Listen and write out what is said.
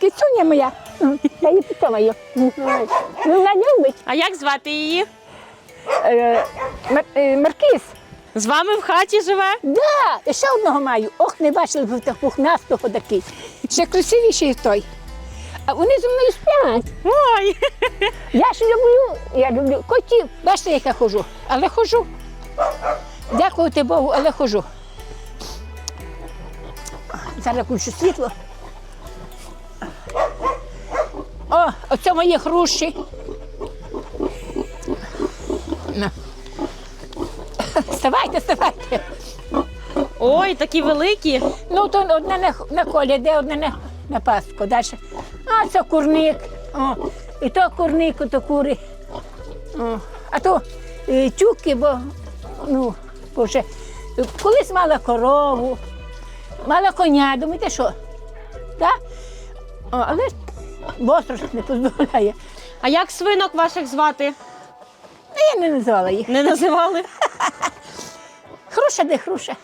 Кицюня моя. Я її підтримаю. Ну, вона любить. А як звати її? Е, Мар- е, Маркіз. З вами в хаті живе? Да, і ще одного маю. Ох, не бачили б так пухнастого такий. Ще красивіший той. А вони зі мною сплять. Ой! Я ж люблю, я люблю котів. Бачите, як я ходжу. Але ходжу. Дякувати Богу, але ходжу. Зараз включу світло. О, оце мої хрущі. На. Вставайте, вставайте. Ой, такі великі. Ну, то одне на, на колі, де одне на, на паску. Далі. А це курник. О, і то курник, то кури. О, а то е, тюки, бо ну, бо вже е, колись мала корову, мала коня, думаєте, що? Так? О, але ж возраст не дозволяє. А як свинок ваших звати? Я не називала їх. Не називали? Хруша де хруша.